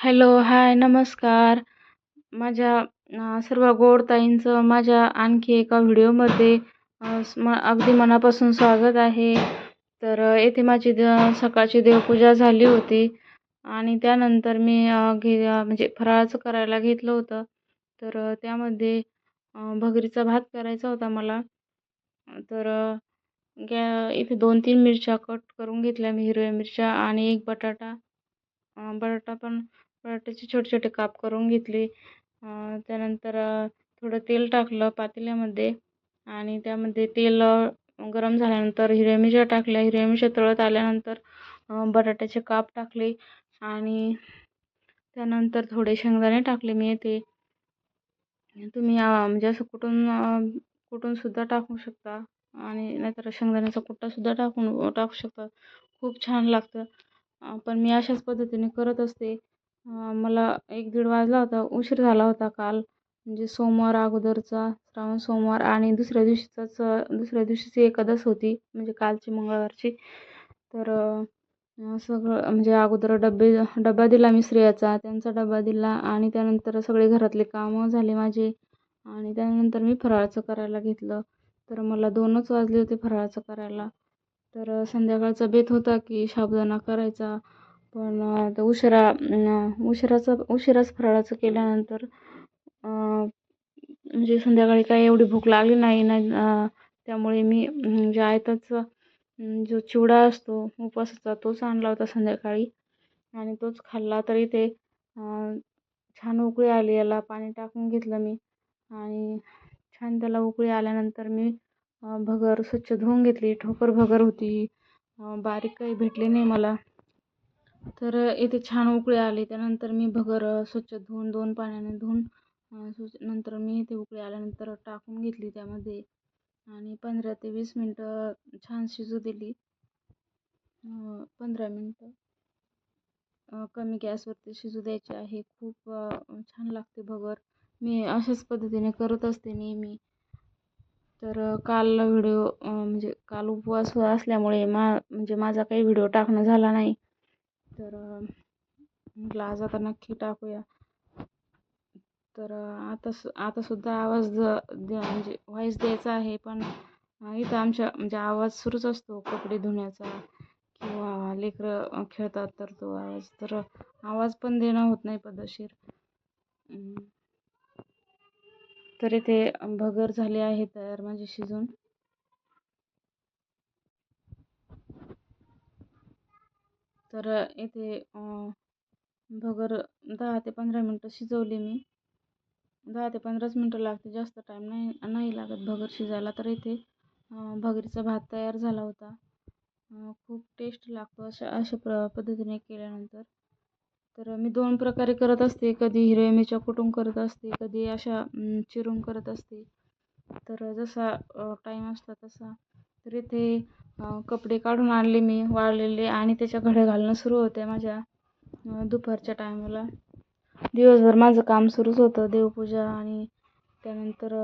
Hello hi नमस्कार. माझ्या सर्व गोड ताईंचं माझ्या आणखी एका व्हिडिओमध्ये म- अगदी मनापासून स्वागत आहे. तर येथे माझी द- सकाळची देवपूजा झाली होती आणि त्यानंतर मी घे म्हणजे फराळाचं करायला घेतलं होतं. तर त्यामध्ये भगरीचा भात करायचा होता मला. तर गॅ इथे दोन तीन मिरच्या कट करून घेतल्या मी हिरव्या मिरच्या आणि एक बटाटा. बटाटा पण बटाट्याचे छोटे छोटे काप करून घेतले. त्यानंतर थोडं तेल टाकलं पातेल्यामध्ये आणि त्यामध्ये तेल गरम झाल्यानंतर हिरव्या मिरच्या टाकल्या. हिरव्या मिरच्या तळत आल्यानंतर बटाट्याचे काप टाकले आणि त्यानंतर थोडे शेंगदाणे टाकले मी ते तुम्ही म्हणजे असं कुठून कुठूनसुद्धा टाकू शकता आणि नाहीतर शेंगदाण्याचा कुट्टासुद्धा टाकून टाकू शकता. खूप छान लागतं. पण मी अशाच पद्धतीने करत असते. मला एक दीड वाजला होता. उशीर झाला होता काल. म्हणजे सोमवार अगोदरचा श्रावण सोमवार आणि दुसऱ्या दिवशीचाच दुसऱ्या दिवशीची एकादश होती म्हणजे कालची मंगळवारची. तर सगळं म्हणजे अगोदर डबे डबा दिला मी श्रेयाचा. त्यांचा डबा दिला आणि त्यानंतर सगळे घरातले कामं झाले माझे. आणि त्यानंतर मी फराळाचं करायला घेतलं. तर मला दोनच वाजले होते फराळाचं करायला. तर संध्याकाळचा बेत होता की साबुदाणा करायचा. पण आता उशिरा उशिराचं उशिराच फराळाचं केल्यानंतर म्हणजे संध्याकाळी काही एवढी भूक लागली नाही ना त्यामुळे मी म्हणजे आयताच जो चिवडा असतो उपवासाचा तोच आणला होता संध्याकाळी. आणि तोच खाल्ला तरी ते छान उकळी आली याला पाणी टाकून घेतलं मी. आणि छान त्याला उकळी आल्यानंतर मी भगर स्वच्छ धुवून घेतली. ठोकर भगर होती. बारीक काही भेटली नाही मला. तर इथे छान उकळी आली. त्यानंतर मी भगर स्वच्छ धुवून दोन पाण्याने धुवून नंतर मी ते उकळी आल्यानंतर टाकून घेतली त्यामध्ये. आणि पंधरा ते वीस मिनटं छान शिजू दिली. पंधरा मिनटं. कमी गॅसवरती शिजू द्यायची आहे. खूप छान लागते भगर. मी अशाच पद्धतीने करत असते नेहमी. तर काल व्हिडिओ म्हणजे काल उपवास असल्यामुळे मा म्हणजे माझा काही व्हिडिओ टाकणं झाला नाही. तर म्हटलं आज आता नक्की टाकूया. तर आता सु आतासुद्धा आवाज द- द्या म्हणजे व्हॉईस द्यायचा आहे पण इथं आमच्या म्हणजे आवाज सुरूच असतो कपडे धुण्याचा किंवा लेकरं खेळतात तर तो आवाज. तर आवाज पण देणं होत नाही पद्धतशीर तर इथे भगर झाले आहे तयार माझी शिजून. तर येथे भगर दहा ते पंधरा मिनटं शिजवली मी. दहा ते पंधराच मिनटं लागते जास्त टाईम नाही नाही लागत भगर शिजायला. तर इथे भगरीचा भात तयार झाला होता. खूप टेस्ट लागतो अशा अशा प्र पद्धतीने केल्यानंतर. तर मी दोन प्रकारे करत असते. कधी हिरव्या मिरच्या कुटून करत असते कधी अशा चिरून करत असते. तर जसा टाईम असतो तसा. तर इथे कपडे काढून आणले मी वाळलेले आणि त्याच्या घड्या घालणं सुरू होते माझ्या दुपारच्या टायमाला दिवसभर माझं काम सुरूच होतं देवपूजा आणि त्यानंतर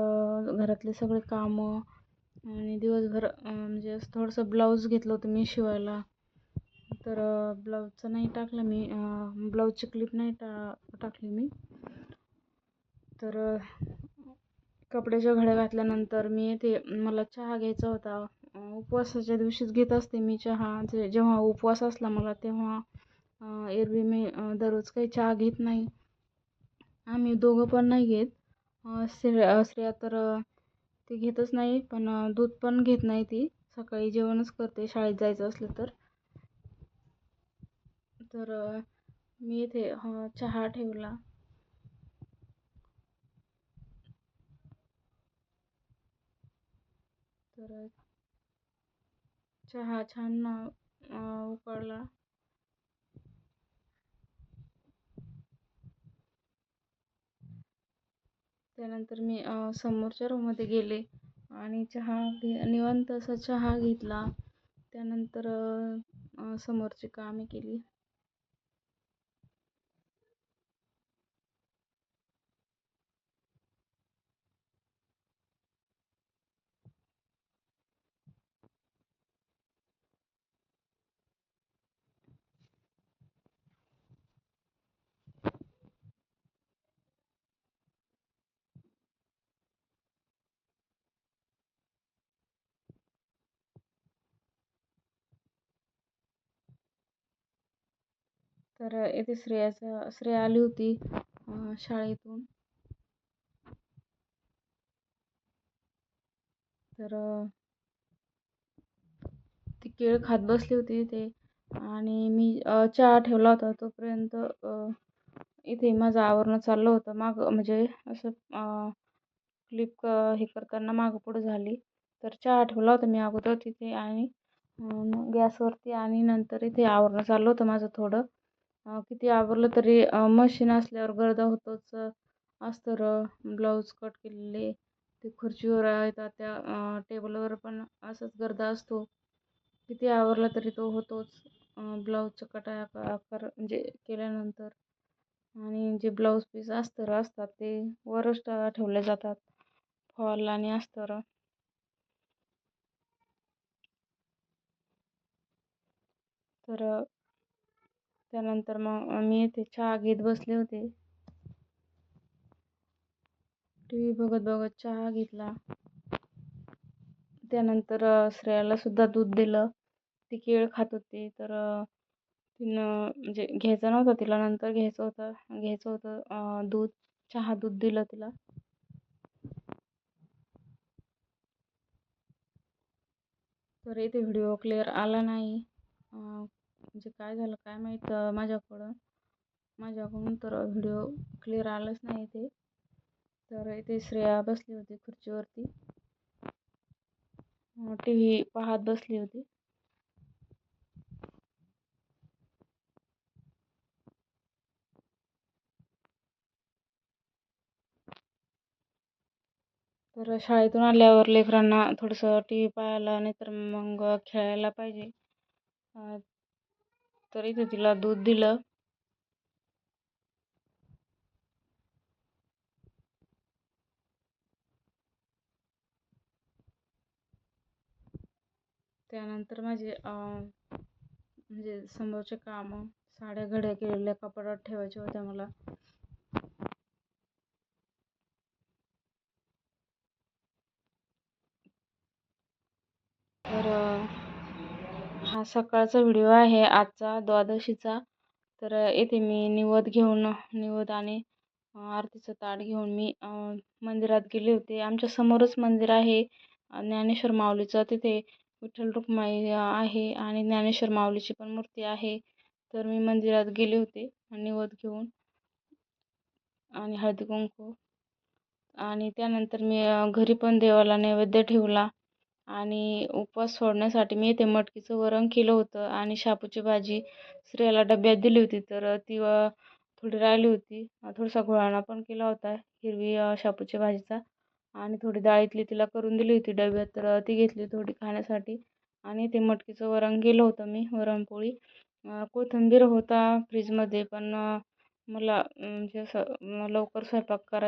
घरातले सगळे कामं आणि दिवसभर म्हणजे थोडंसं ब्लाऊज घेतलं होतं मी शिवायला. तर ब्लाऊजचं नाही टाकलं मी ब्लाऊजची क्लिप नाही टा टाकली मी. तर कपड्याच्या घड्या घातल्यानंतर मी ते मला चहा घ्यायचा होता. उपवासाच्या दिवशीच घेत असते मी चहा. जे जेव्हा उपवास असला मला तेव्हा एरवी मी दररोज काही चहा घेत नाही. आम्ही दोघं पण नाही घेत. स्त्रिया स्त्रिया तर ते ती घेतच नाही पण दूध पण घेत नाही ती. सकाळी जेवणच करते शाळेत जायचं असलं तर. तर मी इथे चहा ठेवला. तर चहा छान उकळला. त्यानंतर मी समोरच्या रूममध्ये गेले आणि चहा घे निवांत असा चहा घेतला. त्यानंतर समोरची कामे केली. तर येथे श्रेयाचं श्रेया आली होती शाळेतून. तर ती केळ खात बसली होती इथे आणि मी चहा ठेवला होता. तोपर्यंत इथे माझं आवरणं चाललं होतं. माग म्हणजे असं क्लिप हे करताना मागं पुढं झाली. तर चहा ठेवला होता मी अगोदर तिथे आणि गॅसवरती आणि नंतर इथे आवरणं चाललं होतं माझं थोडं. किती आवरलं तरी मशीन असल्यावर गर्दा होतोच. अस्तर ब्लाऊज कट केलेले ते खुर्चीवर येतात त्या टेबलवर पण असंच गर्दा असतो. किती आवरला तरी तो होतोच. ब्लाऊजचं कटाया आकार म्हणजे केल्यानंतर आणि जे ब्लाऊज पीस अस्तर असतात ते वरच ठेवले जातात. फॉल आणि अस्तर. तर त्यानंतर मग मी इथे चहा घेत बसले होते. टी व्ही बघत बघत चहा घेतला. त्यानंतर श्रेयाला सुद्धा दूध दिलं. ती केळ खात होती. तर तिनं म्हणजे घ्यायचं नव्हतं तिला नंतर घ्यायचं होतं. घ्यायचं होतं दूध. चहा दूध दिलं तिला. तर इथे व्हिडिओ क्लिअर आला नाही. म्हणजे काय झालं काय माहीत माझ्याकडं माझ्याकडून तर व्हिडिओ क्लिअर आलाच नाही ते. तर इथे श्रेया बसली होती खुर्चीवरती. टी व्ही पाहत बसली होती. तर शाळेतून आल्यावर लेकरांना थोडंसं टी व्ही पाहायला नाही तर मग खेळायला पाहिजे. तर इथे तिला दूध दिलं. त्यानंतर माझे म्हणजे समोरचे कामं साड्या घड्या केलेल्या कपाटात ठेवायच्या होत्या मला. तर हा सकाळचा व्हिडिओ आहे आजचा द्वादशीचा. तर येथे मी निवद घेऊन निवद आणि आरतीचं ताट घेऊन मी मंदिरात गेले होते. आमच्या समोरच मंदिर आहे ज्ञानेश्वर माऊलीचं. तिथे विठ्ठल रुक्माई आहे आणि ज्ञानेश्वर माऊलीची पण मूर्ती आहे. तर मी मंदिरात गेले होते निवद घेऊन आणि हळदी कुंकू. आणि त्यानंतर मी घरी पण देवाला नैवेद्य ठेवला. आणि उपवास सोडण्यासाठी मी ते मटकीचं वरण केलं होतं आणि शापूची भाजी स्त्रियाला डब्यात दिली होती. तर ती थोडी राहिली होती. थोडासा घोळाणा पण केला होता हिरवी शापूच्या भाजीचा. आणि थोडी डाळीतली तिला करून दिली होती डब्यात. तर ती घेतली थोडी खाण्यासाठी. आणि ते मटकीचं वरण केलं होतं मी वरणपोळी. कोथिंबीर होता फ्रीजमध्ये पण मला म्हणजे असं लवकर स्वयंपाक करायचा